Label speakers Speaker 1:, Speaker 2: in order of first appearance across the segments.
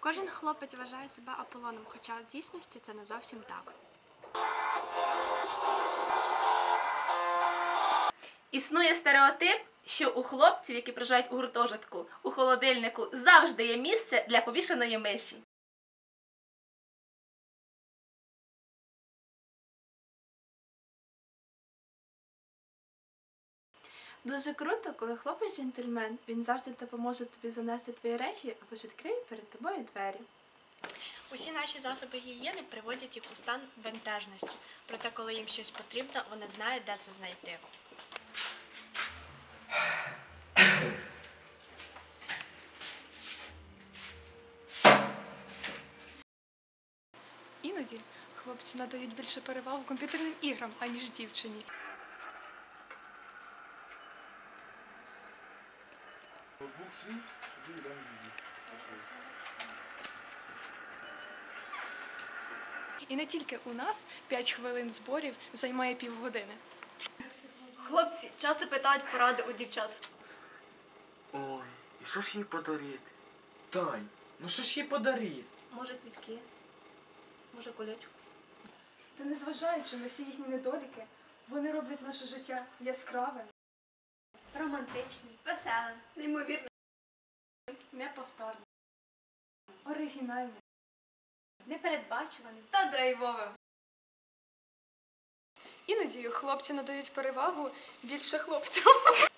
Speaker 1: Кожен хлопець вважає себе Аполлоном, хоча в дійсності це не зовсім так.
Speaker 2: Існує стереотип, що у хлопців, які проживають у гуртожитку, у холодильнику завжди є місце для повішеної миші.
Speaker 3: Дуже круто, коли хлопець джентльмен, він завжди допоможе тобі занести твої речі або ж відкриє перед тобою двері.
Speaker 1: Усі наші засоби гігієни приводять їх у стан бентежності. Проте, коли їм щось потрібно, вони знають, де це знайти.
Speaker 4: Іноді хлопці надають більше перевагу комп'ютерним іграм, аніж дівчині.
Speaker 5: Ноутбук свій, тоді йдемо її.
Speaker 4: І не тільки у нас 5 хвилин зборів займає півгодини.
Speaker 6: Хлопці часто питають поради у дівчат.
Speaker 7: Ой, і що ж їй подарити? Тань, ну що ж їй подарити?
Speaker 6: Може, квітки, може, колечко.
Speaker 4: Та незважаючи на всі їхні недоліки, вони роблять наше життя яскравим.
Speaker 6: Романтичний, веселий, неймовірно.
Speaker 1: Неповторно.
Speaker 4: Оригінальним.
Speaker 6: Непередбачуваним та драйвовим.
Speaker 4: Іноді хлопці надають перевагу більше хлопцям.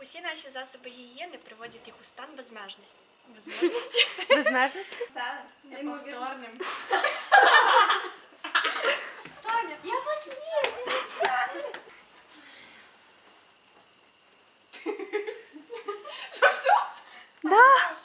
Speaker 1: Усі наші засоби гігієни приводять їх у стан безмежності. Безмежності?
Speaker 6: Безмежності? Веселим, неймовірно.
Speaker 1: Неповторним. Да.